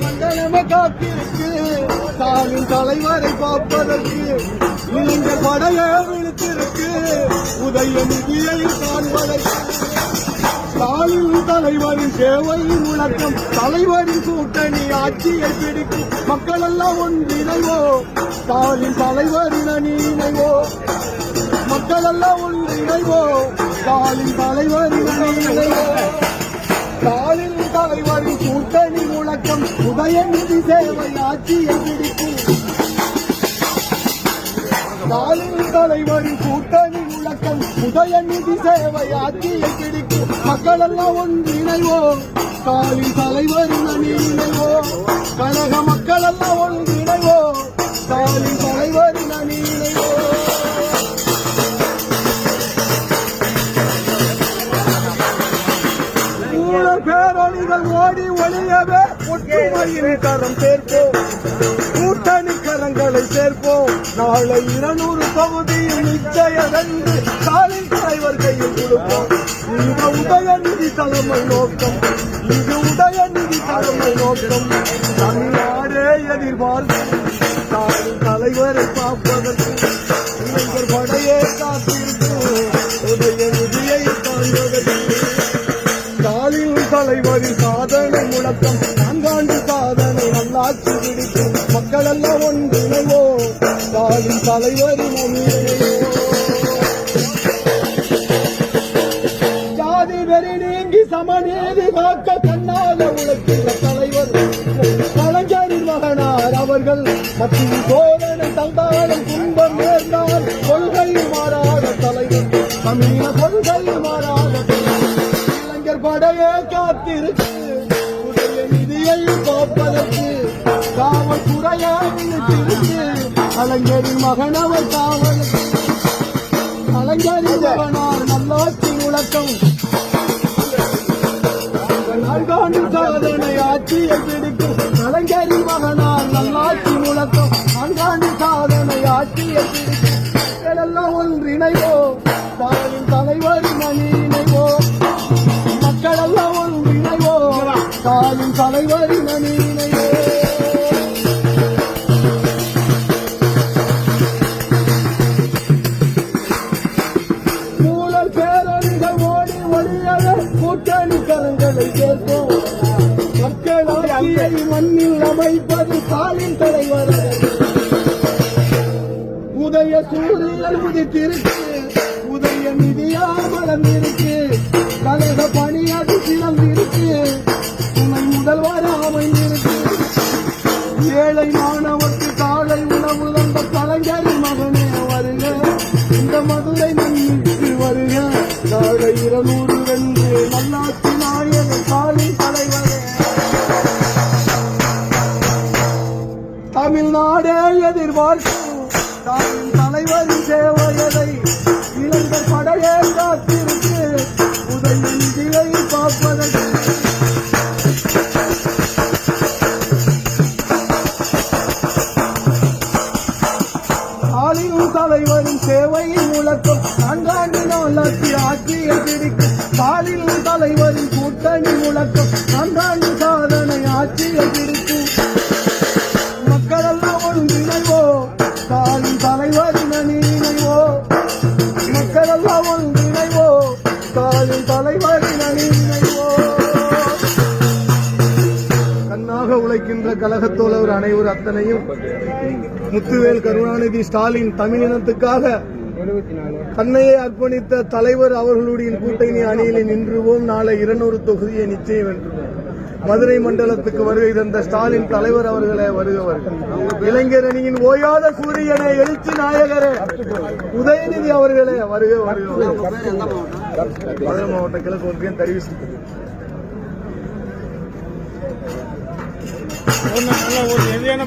மண்டலமே காத்திருக்கு ஸ்டாலின் தலைவரை பார்ப்பதற்கு இளைஞர் படையே உதய நிதியை காண்பதற்கு ஸ்டாலின் தலைவரின் சேவை முழக்கம் தலைவரின் கூட்டணி ஆட்சியை பிடிக்கும் மக்கள் எல்லாம் ஒன்றிணைவோ ஸ்டாலின் தலைவரின் அணி இணைவோ மக்கள் எல்லாம் ஒன்றிணைவோ ஸ்டாலின் தலைவரின் அணி இணைவோ ஸ்டாலின் தலைவரின் கூட்டணி முழக்கம் உதயநிதி சேவை ஆட்சியை பிடிக்கும் ஸ்டாலின் தலைவரின் கூட்டணி முழக்கம் உதயநிதி சேவை ஆட்சியை பிடிக்கும் மக்கள் ஒன்றிணைவோம் ஸ்டாலின் தலைவரின் அணி இணைவோம். கழக மக்கள் எல்லாம் ஒன்றிணைவோம் ஸ்டாலின் தலைவரின் அணி இணைவோம். கூட்டணிகள் ஓடி ஒளியவே ஒற்றுமையின் கரம் சேர்ப்போம். கூட்டணி கரங்களை சேர்ப்போம். நாளை இருநூறு தொகுதியில் நிச்சயதன்று ஸ்டாலின் தலைவர் கையில் கொடுப்போம். இது உதயநிதி தலைமை நோக்கம். இது உதயநிதி தலைமை நோக்கம். தமிழ்நாடே எதிர்பார்க்கும். ஸ்டாலின் தலைவரை பார்ப்பதற்கு இளைஞர் படையே காத்திருக்கும். மக்கள் எல்லாம் ஒன்றிணைவோ தாயின் தலைவரும் அணியினைவோ ஜாதி வெறி நீங்கி சமநீதி காக்க தன்னால உழைக்கிற தலைவர் கலைஞரின் மகனார் அவர்கள். மற்றும் சோதனை தந்தாலும் துன்பம் நேர்ந்தால் கொள்கை மாறாத தலைவர் தமிழ கொள்கை மாறாத இளைஞர் படையே காத்திருக்கு கலைஞரின் மகனவர் காவலுக்கு கலைஞரின் மகனார் நல்லாட்சி முழக்கம் நான்காண்டு சாதனை ஆட்சியை பிடிக்கும் கலைஞரின் மகனார் நல்லாட்சி முழக்கம் நான்காண்டு சாதனை ஆட்சியை பிடிக்கும் எல்லாம் ஒன்றிணைவோ ஸ்டாலின் தலைவரின் கூட்டணி கரங்களை சேர்ப்போம். மக்கள் ஆட்சியை மண்ணில் அமைப்பது ஸ்டாலின் தலைவர். உதய சூரியன் உதித்திருக்கு. உதய நிதியா வளர்ந்திருக்கு. கழக பணியாற்றி சிறந்திருக்கு. துணை முதல்வர் அமைந்திருக்கு. ஏழை மாணவர்க்கு காலை உணவு தந்த கலைஞரின் மகனே வருக. இந்த மதுரை மண்ணுக்கு வருக. நாளை இருநூறு தமிழ்நாடே எதிர்பார்க்கும் ஸ்டாலின் தலைவரின் சேவையதை இளைஞர் படையே காத்திருக்கு. உதயநிதியை பார்ப்பதற்கு. ஸ்டாலின் தலைவரின் சேவையின் முழக்கம் நான்காண்டு நாளாக்கி ஆட்சியை பிடிக்கும் ஸ்டாலின் தலைவரின் கூட்டணி முழக்கம் நான்காண்டு சாதனை ஆட்சியை பிடிக்கும் கண்ணாக உழைக்கின்ற கழகத்தோழர் அனைவர் அத்தனையும் முத்துவேல் கருணாநிதி ஸ்டாலின் தமிழினத்துக்காக தன்னையை அர்ப்பணித்த தலைவர் அவர்களுடைய கூட்டணி அணியில் நின்றுவோம். நாளை இருநூறு தொகுதியை நிச்சயம் வென்றுவோம் மதுரை மண்டலத்துக்கு வருகை தந்த ஸ்டாலின் தலைவர் அவர்களே வருகவர்கள் இளைஞர் அணியின் ஓயாத சூரியனை எழுச்சி நாயகரே உதயநிதி அவர்களே வருக வருக மதுரை மாவட்ட கிழக்கு ஒன்றியம் தெரிவிச்சிருக்கிறது நல்லா ஒரு எதையான